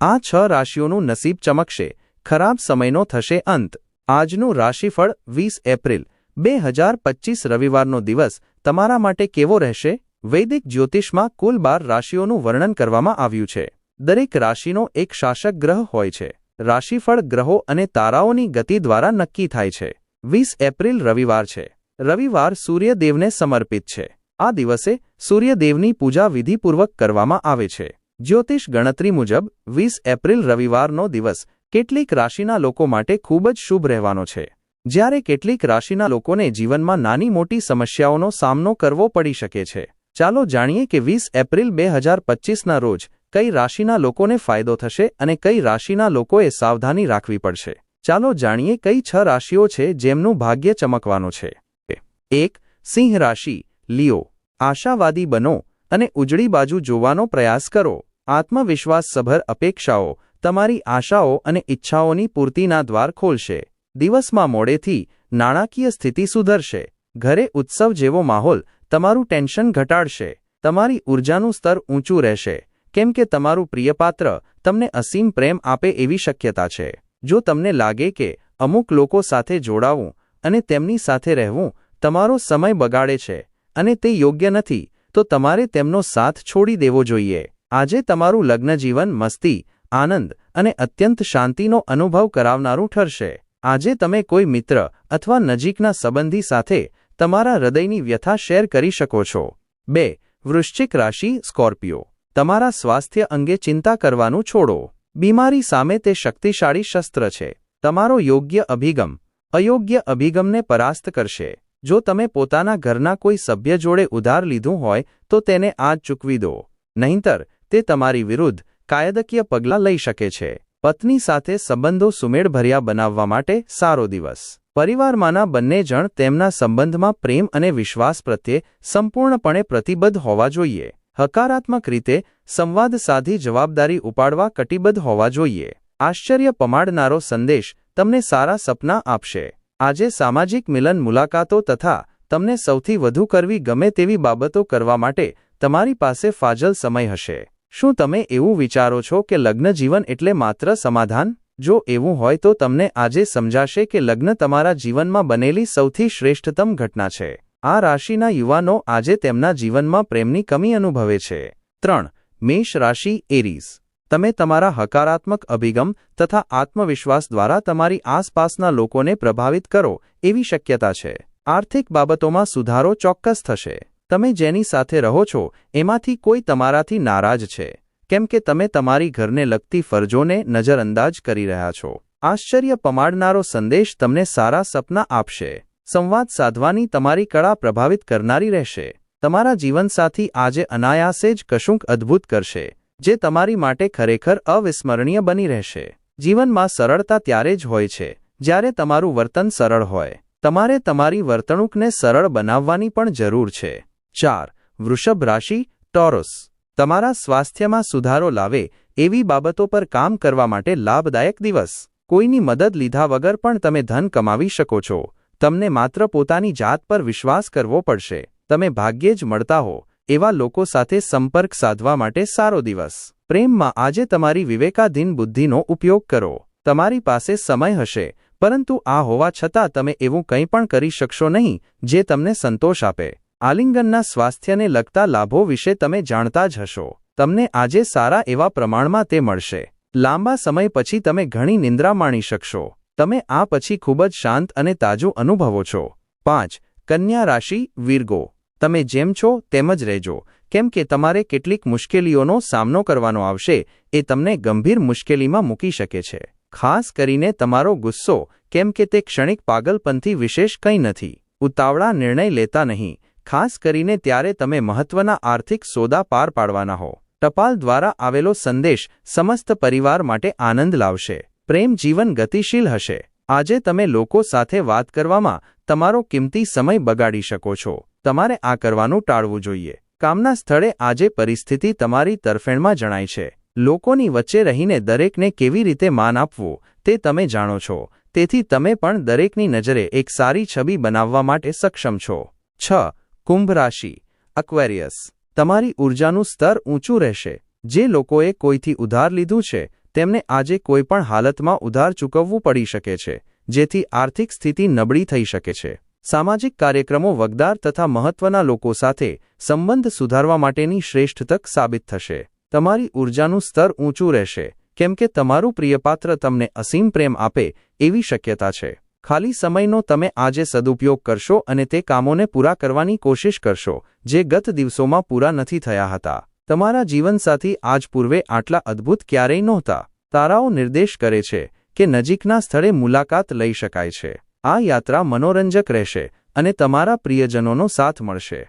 આ છ રાશિઓનું નસીબ ચમકશે. ખરાબ સમયનો થશે અંત. આજનું રાશિફળ વીસ એપ્રિલ. બે હજાર પચીસ રવિવારનો દિવસ. તમારા માટે કેવો રહેશે? વૈદિક જ્યોતિષમાં કુલ બાર રાશિઓનું વર્ણન કરવામાં આવ્યું છે. દરેક રાશિનો એક શાસક ગ્રહ હોય છે. રાશિફળ ગ્રહો અને તારાઓની ગતિ દ્વારા નક્કી થાય છે. વીસ એપ્રિલ રવિવાર છે. રવિવાર સૂર્યદેવને સમર્પિત છે. આ દિવસે સૂર્યદેવની પૂજા વિધિપૂર્વક કરવામાં આવે છે. જ્યોતિષ ગણતરી મુજબ, વીસ એપ્રિલ રવિવારનો દિવસ કેટલીક રાશિના લોકો માટે ખૂબ જ શુભ રહેવાનો છે. જ્યારે કેટલીક રાશિના લોકોને જીવનમાં નાની મોટી સમસ્યાઓનો સામનો કરવો પડી શકે છે. ચાલો જાણીએ કે વીસ એપ્રિલ બે હજાર પચીસના રોજ કઈ રાશિના લોકોને ફાયદો થશે અને કઈ રાશિના લોકોએ સાવધાની રાખવી પડશે. ચાલો જાણીએ કઈ છ રાશિઓ છે જેમનું ભાગ્ય ચમકવાનું છે. એક, સિંહ રાશિ. લિયો. આશાવાદી બનો અને ઉજળી બાજુ જોવાનો પ્રયાસ કરો. આત્મવિશ્વાસસભર અપેક્ષાઓ, તમારી આશાઓ અને ઇચ્છાઓની પૂર્તિના દ્વાર ખોલશે. દિવસમાં મોડેથી નાણાકીય સ્થિતિ સુધરશે. ઘરે ઉત્સવ જેવો માહોલ તમારું ટેન્શન ઘટાડશે. તમારી ઊર્જાનું સ્તર ઊંચું રહેશે. કેમ કે તમારું પ્રિયપાત્ર તમને અસીમ પ્રેમ આપે એવી શક્યતા છે. જો તમને લાગે કે અમુક લોકો સાથે જોડાવું અને તેમની સાથે રહેવું તમારો સમય બગાડે છે અને તે યોગ્ય નથી, તો તમારે તેમનો સાથ છોડી દેવો જોઈએ. આજે તમારું લગ્નજીવન મસ્તી, આનંદ અને અત્યંત શાંતિનો અનુભવ કરાવનારું ઠરશે. આજે તમે કોઈ મિત્ર અથવા નજીકના સંબંધી સાથે તમારા હૃદયની વ્યથા શેર કરી શકો છો. બે, વૃશ્ચિક રાશિ, સ્કોર્પિયો. તમારા સ્વાસ્થ્ય અંગે ચિંતા કરવાનું છોડો. બીમારી સામે તે શક્તિશાળી શસ્ત્ર છે. તમારો યોગ્ય અભિગમ, અયોગ્ય અભિગમને પરાસ્ત કરશે. જો તમે પોતાના ઘરના કોઈ સભ્ય જોડે ઉધાર લીધું હોય, તો તેને આજ ચૂકવી દો. નહીંતર તે તમારી વિરુદ્ધ કાયદકીય પગલાં લઈ શકે છે. પત્ની સાથે સંબંધો સુમેળભર્યા બનાવવા માટે સારો દિવસ. પરિવારમાંના બંને જણ તેમના સંબંધમાં પ્રેમ અને વિશ્વાસ પ્રત્યે સંપૂર્ણપણે પ્રતિબદ્ધ હોવા જોઈએ. હકારાત્મક રીતે સંવાદ સાધી જવાબદારી ઉપાડવા કટિબદ્ધ હોવા જોઈએ. આશ્ચર્ય પમાડનારો સંદેશ તમને સારા સપના આપશે. આજે સામાજિક મિલન મુલાકાતો તથા તમને સૌથી વધુ કરવી ગમે તેવી બાબતો કરવા માટે તમારી પાસે ફાજલ સમય હશે. શું તમે એવું વિચારો છો કે લગ્ન જીવન એટલે માત્ર સમાધાન? જો એવું હોય તો તમને આજે સમજાશે કે લગ્ન તમારા જીવનમાં બનેલી સૌથી શ્રેષ્ઠતમ ઘટના છે. આ રાશિના યુવાનો આજે તેમના જીવનમાં પ્રેમની કમી અનુભવે છે. ત્રણ, મેષ રાશિ એરીઝ. તમે તમારા હકારાત્મક અભિગમ તથા આત્મવિશ્વાસ દ્વારા તમારી આસપાસના લોકોને પ્રભાવિત કરો એવી શક્યતા છે. આર્થિક બાબતોમાં સુધારો ચોક્કસ થશે. તમે જેની સાથે રહો છો, એમાંથી કોઈ તમારાથી નારાજ છે. કેમ કે તમે તમારી ઘરને લગતી ફરજોને નજરઅંદાજ કરી રહ્યા છો. આશ્ચર્ય પમાડનારો સંદેશ તમને સારા સપના આપશે. સંવાદ સાધવાની તમારી કળા પ્રભાવિત કરનારી રહેશે. તમારા જીવનસાથી આજે અનાયાસે જ કશુંક અદ્ભુત કરશે, જે તમારી માટે ખરેખર અવિસ્મરણીય બની રહેશે. જીવનમાં સરળતા ત્યારે જ હોય છે, જ્યારે તમારું વર્તન સરળ હોય. તમારે તમારી વર્તણૂકને સરળ બનાવવાની પણ જરૂર છે. ચાર, વૃષભ રાશિ, ટોરસ. તમારા સ્વાસ્થ્યમાં સુધારો લાવે એવી બાબતો પર કામ કરવા માટે લાભદાયક દિવસ. કોઈની મદદ લીધા વગર પણ તમે ધન કમાવી શકો છો. તમને માત્ર પોતાની જાત પર વિશ્વાસ કરવો પડશે. તમે ભાગ્યે જ મળતા હો. એવા લોકો સાથે સંપર્ક સાધવા માટે સારો દિવસ. પ્રેમમાં આજે તમારી વિવેકાધીન બુદ્ધિનો ઉપયોગ કરો. તમારી પાસે સમય હશે, પરંતુ આ હોવા છતાં તમે એવું કંઈ પણ કરી શકશો નહીં, જે તમને સંતોષ આપે. આલિંગનના સ્વાસ્થ્યને લગતા લાભો વિશે તમે જાણતા જ હશો. તમને આજે સારા એવા પ્રમાણમાં તે મળશે. લાંબા સમય પછી તમે ઘણી નિંદ્રા માણી શકશો. તમે આ પછી ખૂબ જ શાંત અને તાજું અનુભવો છો. પાંચ, કન્યા રાશિ, વીરગો. તમે જેમ છો તેમ જ રહેજો. કેમ કે તમારે કેટલીક મુશ્કેલીઓનો સામનો કરવાનો આવશે, એ તમને ગંભીર મુશ્કેલીમાં મૂકી શકે છે. ખાસ કરીને તમારો ગુસ્સો, કેમ કે તે ક્ષણિક પાગલપંથી વિશેષ કંઈ નથી. ઉતાવળા નિર્ણય લેતા નહીં. ખાસ કરીને ત્યારે તમે મહત્વના આર્થિક સોદા પાર પાડવાના હો. ટપાલ દ્વારા આવેલો સંદેશ સમસ્ત પરિવાર માટે આનંદ લાવશે. પ્રેમ જીવન ગતિશીલ હશે. આજે તમે લોકો સાથે વાત કરવામાં તમારો કિંમતી સમય બગાડી શકો છો. તમારે આ કરવાનું ટાળવું જોઈએ. કામના સ્થળે આજે પરિસ્થિતિ તમારી તરફેણમાં જણાય છે. લોકોની વચ્ચે રહીને દરેકને કેવી રીતે માન આપવું, તે તમે જાણો છો. તેથી તમે પણ દરેકની નજરે એક સારી છબી બનાવવા માટે સક્ષમ છો. છ. કુંભ રાશિ અક્વેરિયસ તમારી ઊર્જાનું સ્તર ઊંચું રહેશે. જે લોકોએ કોઈથી ઉધાર લીધું છે, તેમને આજે કોઈપણ હાલતમાં ઉધાર ચૂકવવું પડી શકે છે, જેથી આર્થિક સ્થિતિ નબળી થઈ શકે છે. સામાજિક કાર્યક્રમો વગદાર તથા મહત્વના લોકો સાથે સંબંધ સુધારવા માટેની શ્રેષ્ઠ તક સાબિત થશે. તમારી ઊર્જાનું સ્તર ઊંચું રહેશે. કેમ કે તમારું પ્રિયપાત્ર તમને અસીમ પ્રેમ આપે એવી શક્યતા છે. ખાલી સમયનો તમે આજે સદુપયોગ કરશો અને તે કામોને પૂરા કરવાની કોશિશ કરશો, જે ગત દિવસોમાં પૂરા નથી થયા હતા. તમારા જીવનસાથી આજ પૂર્વે આટલા અદ્ભુત ક્યારેય નહોતા. તારાઓ નિર્દેશ કરે છે કે નજીકના સ્થળે મુલાકાત લઈ શકાય છે. આ યાત્રા મનોરંજક રહેશે અને તમારા પ્રિયજનોનો સાથ મળશે.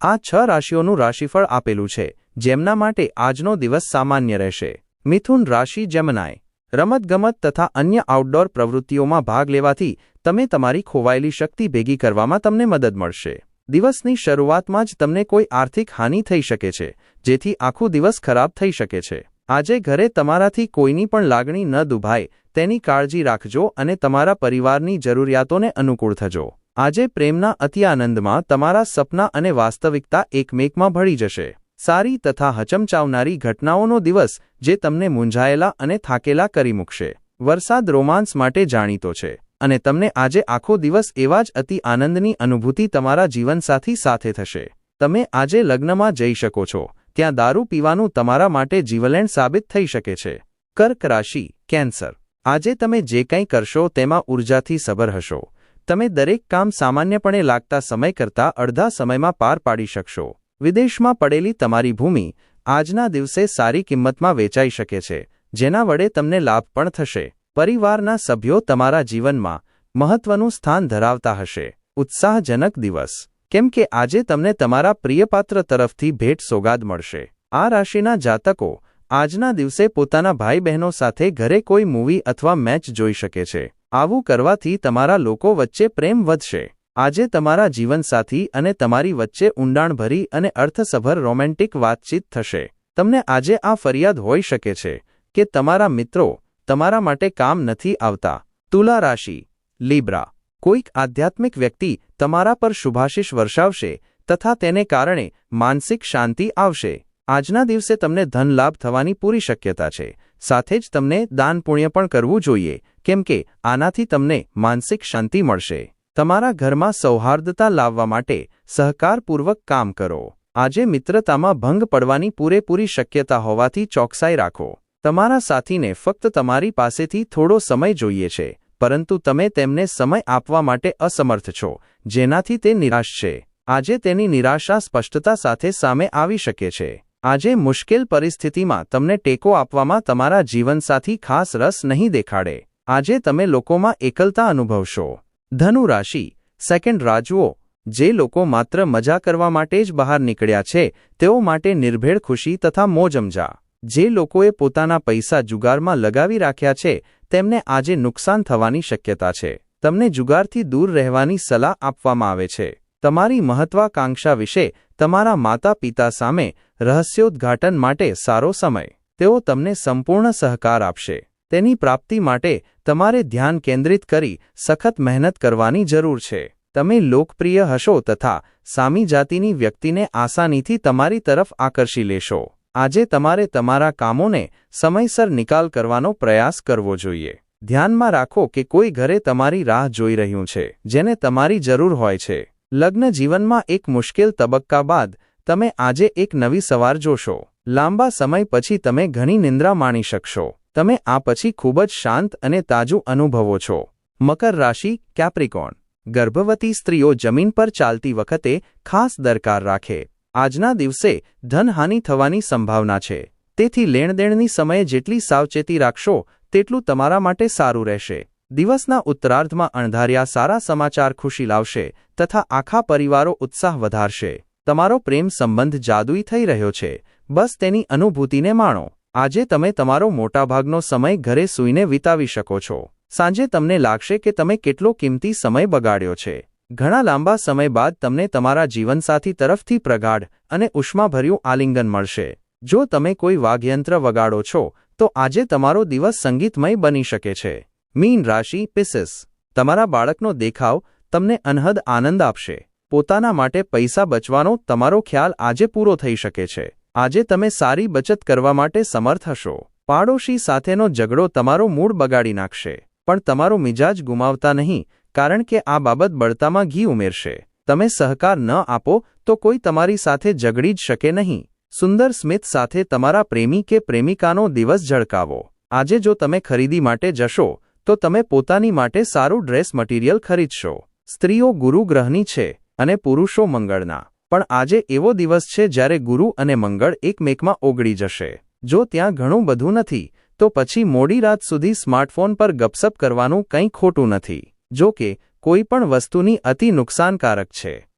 આ છ રાશિઓનું રાશિફળ આપેલું છે, જેમના માટે આજનો દિવસ સામાન્ય રહેશે. મિથુન રાશિ જેમનાય. રમતગમત તથા અન્ય આઉટડોર પ્રવૃત્તિઓમાં ભાગ લેવાથી તમે તમારી ખોવાયેલી શક્તિ ભેગી કરવામાં તમને મદદ મળશે. દિવસની શરૂઆતમાં જ તમને કોઈ આર્થિક હાનિ થઈ શકે છે, જેથી આખો દિવસ ખરાબ થઈ શકે છે. આજે ઘરે તમારાથી કોઈની પણ લાગણી ન દુભાય, તેની કાળજી રાખજો અને તમારા પરિવારની જરૂરિયાતોને અનુકૂળ થજો. આજે પ્રેમના અતિ આનંદમાં તમારા સપના અને વાસ્તવિકતા એકમેકમાં ભળી જશે. સારી તથા હચમચાવનારી ઘટનાઓનો દિવસ જે તમને મૂંઝાયેલા અને થાકેલા કરી મૂકશે. વરસાદ રોમાન્સ માટે જાણીતો છે, અને તમને આજે આખો દિવસ એવા જ અતિ આનંદની અનુભૂતિ તમારા જીવનસાથી સાથે થશે. તમે આજે લગ્નમાં જઈ શકો છો, ત્યાં દારૂ પીવાનું તમારા માટે જીવલેણ સાબિત થઈ શકે છે. કર્ક રાશિ, કેન્સર. આજે તમે જે કંઈ કરશો તેમાં ઉર્જાથી સબર હશો. તમે દરેક કામ સામાન્યપણે લાગતા સમય કરતાં અડધા સમયમાં પાર પાડી શકશો. વિદેશમાં પડેલી તમારી ભૂમિ આજના દિવસે સારી કિંમતમાં વેચાઈ શકે છે, જેના વડે તમને લાભ પણ થશે. પરિવારના સભ્યો તમારા જીવનમાં મહત્વનું સ્થાન ધરાવતા હશે. ઉત્સાહજનક દિવસ. કેમ કે આજે તમને તમારા પ્રિયપાત્ર તરફથી ભેટ સોગાદ મળશે. આ રાશિના જાતકો આજના દિવસે પોતાના ભાઈ બહેનો સાથે ઘરે કોઈ મૂવી અથવા મેચ જોઈ શકે છે. આવું કરવાથી તમારા લોકો વચ્ચે પ્રેમ વધશે. આજે તમારા જીવનસાથી અને તમારી વચ્ચે ઊંડાણભરી અને અર્થસભર રોમેન્ટિક વાતચીત થશે. તમને આજે આ ફરિયાદ હોઈ શકે છે કે તમારા મિત્રો તમારા માટે કામ નથી આવતા. તુલા રાશિ, લીબ્રા. કોઈક આધ્યાત્મિક વ્યક્તિ તમારા પર શુભાશીષ વર્ષાવશે તથા તેને કારણે માનસિક શાંતિ આવશે. આજના દિવસે તમને ધનલાભ થવાની પૂરી શક્યતા છે. સાથે જ તમને દાન પુણ્ય પણ કરવું જોઈએ, કેમ કે આનાથી તમને માનસિક શાંતિ મળશે. તમારા ઘરમાં સૌહાર્દતા લાવવા માટે સહકારપૂર્વક કામ કરો. આજે મિત્રતામાં ભંગ પડવાની પૂરેપૂરી શક્યતા હોવાથી ચોકસાઈ રાખો. તમારા સાથીને ફક્ત તમારી પાસેથી થોડો સમય જોઈએ છે, પરંતુ તમે તેમને સમય આપવા માટે અસમર્થ છો, જેનાથી તે નિરાશ છે. આજે તેની નિરાશા સ્પષ્ટતા સાથે સામે આવી શકે છે. આજે મુશ્કેલ પરિસ્થિતિમાં તમને ટેકો આપવામાં તમારા જીવનસાથી ખાસ રસ નહીં દેખાડે. આજે તમે લોકોમાં એકલતા અનુભવશો. ધનુ રાશિ સેકન્ડ રાજુઓ, જે લોકો માત્ર મજા કરવા માટે જ બહાર નીકળ્યા છે, તેઓ માટે નિર્ભેળ ખુશી તથા મોજમજા જે લોકોએ પોતાના પૈસા જુગારમાં લગાવી રાખ્યા છે, તેમને આજે નુકસાન થવાની શક્યતા છે. તમને જુગારથી દૂર રહેવાની સલાહ આપવામાં આવે છે. તમારી મહત્વાકાંક્ષા વિશે તમારા માતા પિતા સામે રહસ્યોદ્ઘાટન માટે સારો સમય. તેઓ તમને સંપૂર્ણ સહકાર આપશે. તેની પ્રાપ્તિ માટે તમારે ધ્યાન કેન્દ્રિત કરી સખત મહેનત કરવાની જરૂર છે. તમે લોકપ્રિય હશો તથા સામી જાતિની વ્યક્તિને આસાનીથી તમારી તરફ આકર્ષી લેશો. આજે તમારે તમારા કામોને સમયસર નિકાલ કરવાનો પ્રયાસ કરવો જોઈએ. ધ્યાનમાં રાખો કે કોઈ ઘરે તમારી રાહ જોઈ રહ્યું છે, જેને તમારી જરૂર હોય છે. લગ્ન જીવનમાં એક મુશ્કેલ તબક્કા બાદ તમે આજે એક નવી સવાર જોશો. લાંબા સમય પછી તમે ઘણી નિંદ્રા માણી શકશો. તમે આ પછી ખૂબ જ શાંત અને તાજું અનુભવો છો. મકર રાશિ, કેપ્રિકોન. ગર્ભવતી સ્ત્રીઓ જમીન પર ચાલતી વખતે ખાસ દરકાર રાખે. આજના દિવસે ધનહાનિ થવાની સંભાવના છે. તેથી લેણદેણની સમયે જેટલી સાવચેતી રાખશો, તેટલું તમારા માટે સારું રહેશે. દિવસના ઉત્તરાર્ધમાં અણધાર્યા સારા સમાચાર ખુશી લાવશે તથા આખા પરિવારો ઉત્સાહ વધારશે. તમારો પ્રેમ સંબંધ જાદુઈ થઈ રહ્યો છે. બસ તેની અનુભૂતિને માણો. આજે તમે તમારો મોટાભાગનો સમય ઘરે સૂઈને વિતાવી શકો છો. સાંજે તમને લાગશે કે તમે કેટલો કિંમતી સમય બગાડ્યો છે. ઘણા લાંબા સમય બાદ તમને તમારા જીવનસાથી તરફથી પ્રગાઢ અને ઉષ્માભર્યું આલિંગન મળશે. જો તમે કોઈ વાઘયંત્ર વગાડો છો, તો આજે તમારો દિવસ સંગીતમય બની શકે છે. મીન રાશિ પિસિસ તમારા બાળકનો દેખાવ તમને અનહદ આનંદ આપશે. પોતાના માટે પૈસા બચવાનો તમારો ખ્યાલ આજે પૂરો થઈ શકે છે. આજે તમે સારી બચત કરવા માટે સમર્થ હશો. પાડોશી સાથેનો ઝઘડો તમારો મૂડ બગાડી નાખશે, પણ તમારો મિજાજ ગુમાવતા નહીં, કારણ કે આ બાબત બળતામાં ઘી ઉમેરશે. તમે સહકાર ન આપો, તો કોઈ તમારી સાથે ઝઘડી જ શકે નહીં. સુંદર સ્મિત સાથે તમારા પ્રેમી કે પ્રેમિકાનો દિવસ ઝળકાવો. આજે જો તમે ખરીદી માટે જશો, તો તમે પોતાની માટે સારું ડ્રેસ મટીરિયલ ખરીદશો. સ્ત્રીઓ ગુરુ ગ્રહની છે અને પુરુષો મંગળના. પણ આજે એવો દિવસ છે જ્યારે ગુરુ અને મંગળ એકમેકમાં ઓગળી જશે. જો ત્યાં ઘણું બધું નથી, તો પછી મોડી રાત સુધી સ્માર્ટફોન પર ગપસપ કરવાનું કંઈ ખોટું નથી. જો કે, કોઈ પણ વસ્તુની અતિ નુકસાનકારક છે.